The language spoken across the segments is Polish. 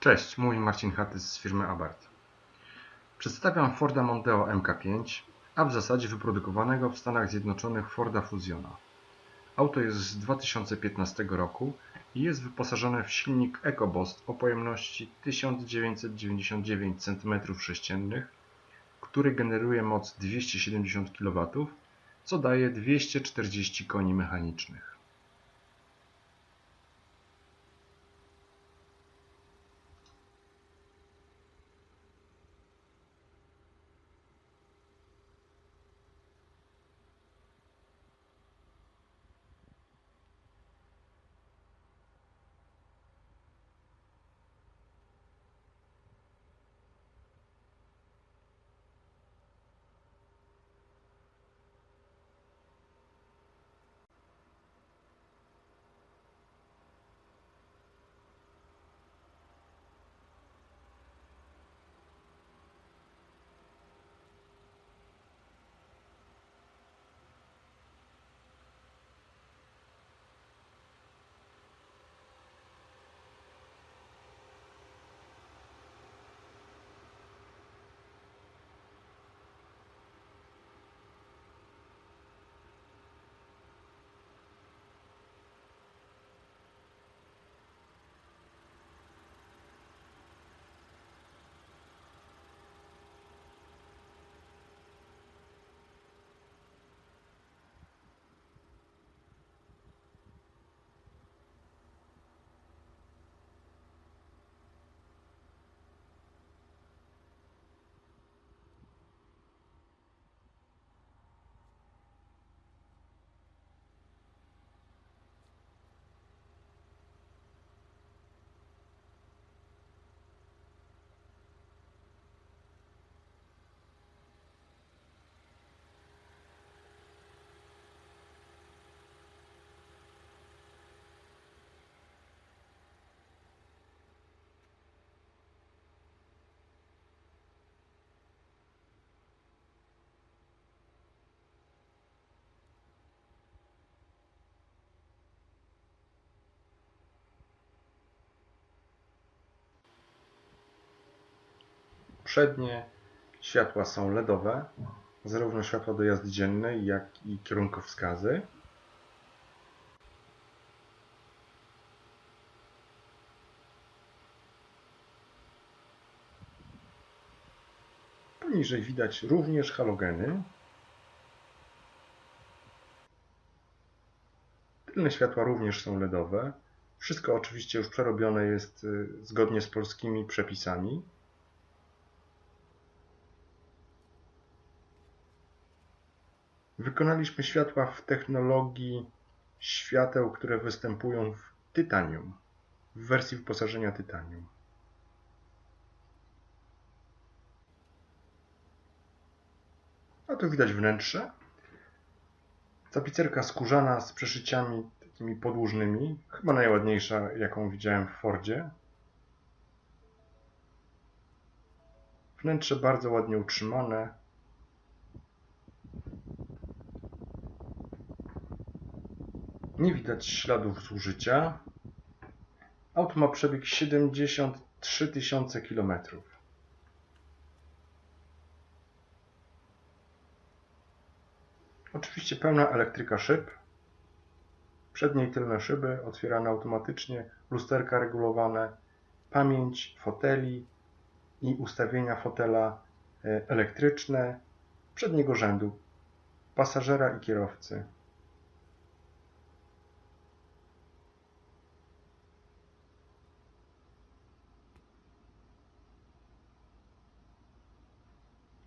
Cześć, mówi Marcin Hatys z firmy Abarth. Przedstawiam Forda Mondeo MK5, a w zasadzie wyprodukowanego w Stanach Zjednoczonych Forda Fusiona. Auto jest z 2015 roku i jest wyposażone w silnik EcoBoost o pojemności 1999 cm3, który generuje moc 270 kW, co daje 240 koni mechanicznych. Przednie światła są LEDowe, zarówno światła do jazdy dziennej, jak i kierunkowskazy. Poniżej widać również halogeny. Tylne światła również są LEDowe. Wszystko oczywiście już przerobione jest y, zgodnie z polskimi przepisami. Wykonaliśmy światła w technologii świateł, które występują w tytanium, w wersji wyposażenia tytanium. A tu widać wnętrze. Tapicerka skórzana z przeszyciami takimi podłużnymi, chyba najładniejsza, jaką widziałem w Fordzie. Wnętrze bardzo ładnie utrzymane, Nie widać śladów zużycia. Auto ma przebieg 73 tysiące km. Oczywiście pełna elektryka szyb. Przednie i tylne szyby otwierane automatycznie, lusterka regulowane, pamięć foteli i ustawienia fotela e, elektryczne przedniego rzędu pasażera i kierowcy.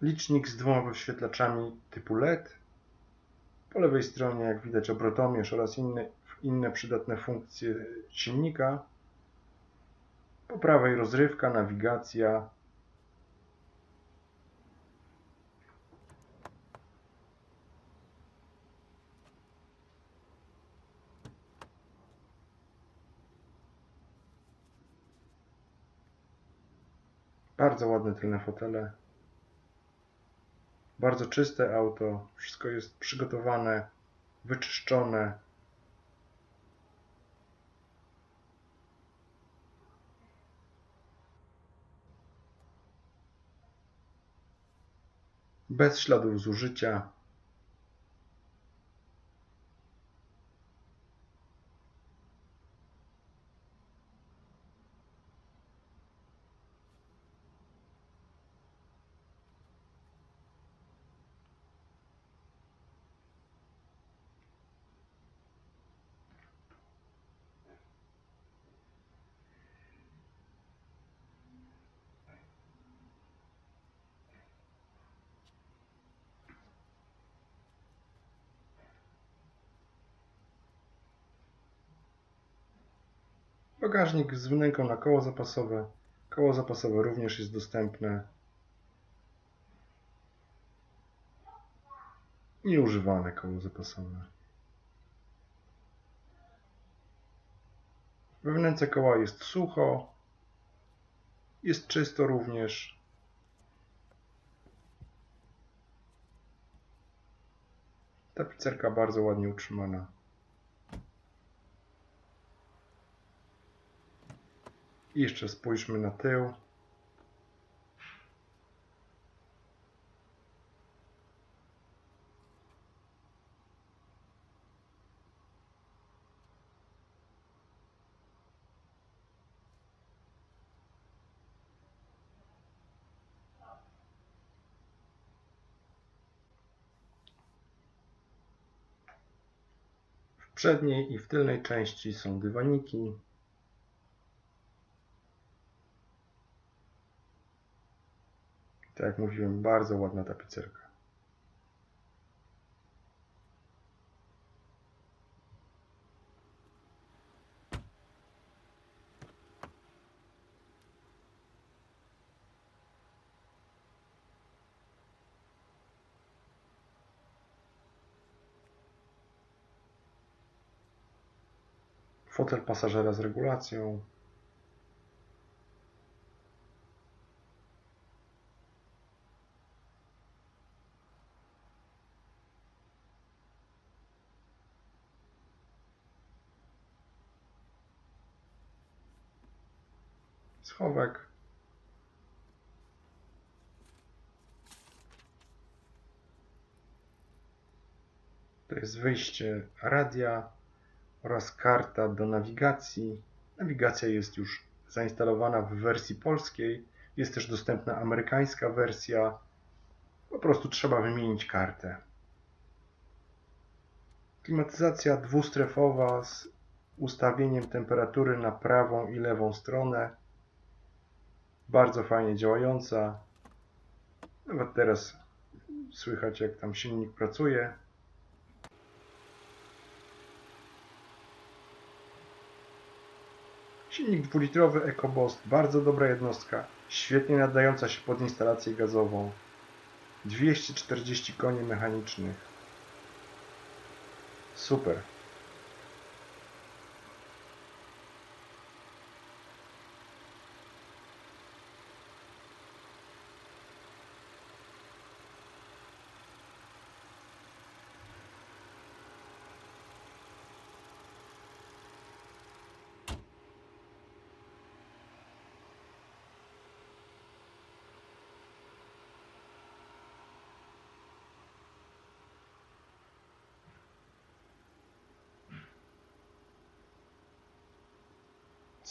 Licznik z dwoma wyświetlaczami typu LED. Po lewej stronie, jak widać, obrotomierz oraz inne, inne przydatne funkcje silnika. Po prawej rozrywka, nawigacja. Bardzo ładne tylne fotele. Bardzo czyste auto, wszystko jest przygotowane, wyczyszczone. Bez śladów zużycia. Bagażnik z wnęką na koło zapasowe. Koło zapasowe również jest dostępne. Nieużywane koło zapasowe. We wnęce koła jest sucho. Jest czysto również. Tapicerka bardzo ładnie utrzymana. I jeszcze spójrzmy na tył. W przedniej i w tylnej części są dywaniki. Tak jak mówiłem, bardzo ładna tapicerka. Fotel pasażera z regulacją. Schowek. To jest wyjście radia oraz karta do nawigacji. Nawigacja jest już zainstalowana w wersji polskiej. Jest też dostępna amerykańska wersja. Po prostu trzeba wymienić kartę. Klimatyzacja dwustrefowa z ustawieniem temperatury na prawą i lewą stronę bardzo fajnie działająca. Nawet teraz słychać jak tam silnik pracuje. Silnik dwulitrowy EcoBoost, bardzo dobra jednostka, świetnie nadająca się pod instalację gazową. 240 koni mechanicznych. Super.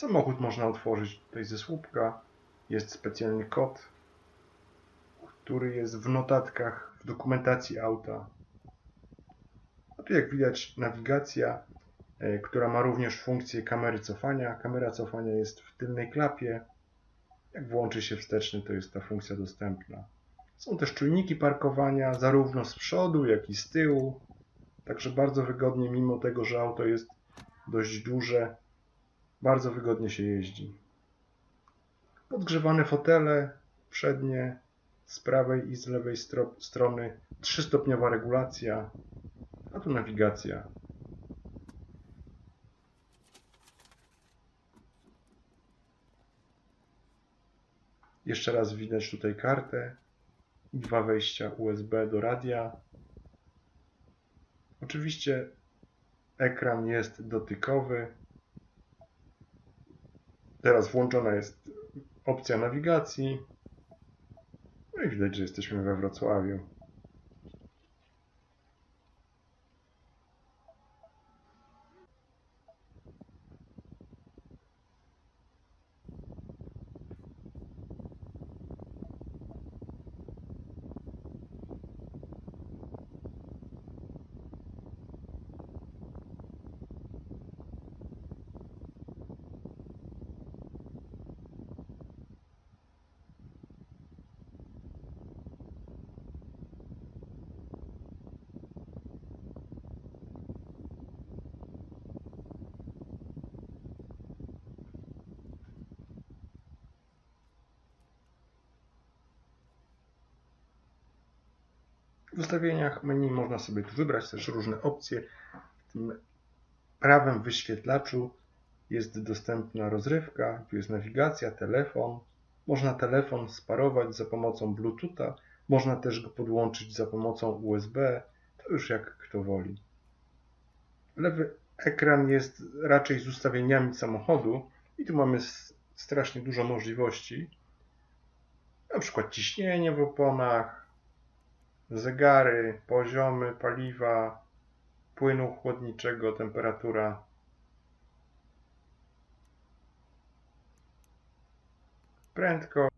Samochód można otworzyć tutaj ze słupka. Jest specjalny kod, który jest w notatkach w dokumentacji auta. A tu jak widać nawigacja, e, która ma również funkcję kamery cofania. Kamera cofania jest w tylnej klapie. Jak włączy się wsteczny, to jest ta funkcja dostępna. Są też czujniki parkowania, zarówno z przodu, jak i z tyłu. Także bardzo wygodnie, mimo tego, że auto jest dość duże, bardzo wygodnie się jeździ. Podgrzewane fotele przednie z prawej i z lewej stro strony, trzystopniowa regulacja, a tu nawigacja. Jeszcze raz widać tutaj kartę, dwa wejścia USB do radia. Oczywiście ekran jest dotykowy, Teraz włączona jest opcja nawigacji. No i widać, że jesteśmy we Wrocławiu. W ustawieniach menu można sobie tu wybrać też różne opcje. W tym prawym wyświetlaczu jest dostępna rozrywka, tu jest nawigacja, telefon. Można telefon sparować za pomocą Bluetootha, można też go podłączyć za pomocą USB, to już jak kto woli. Lewy ekran jest raczej z ustawieniami samochodu i tu mamy strasznie dużo możliwości. Na przykład ciśnienie w oponach, zegary, poziomy paliwa, płynu chłodniczego, temperatura. Prędkość.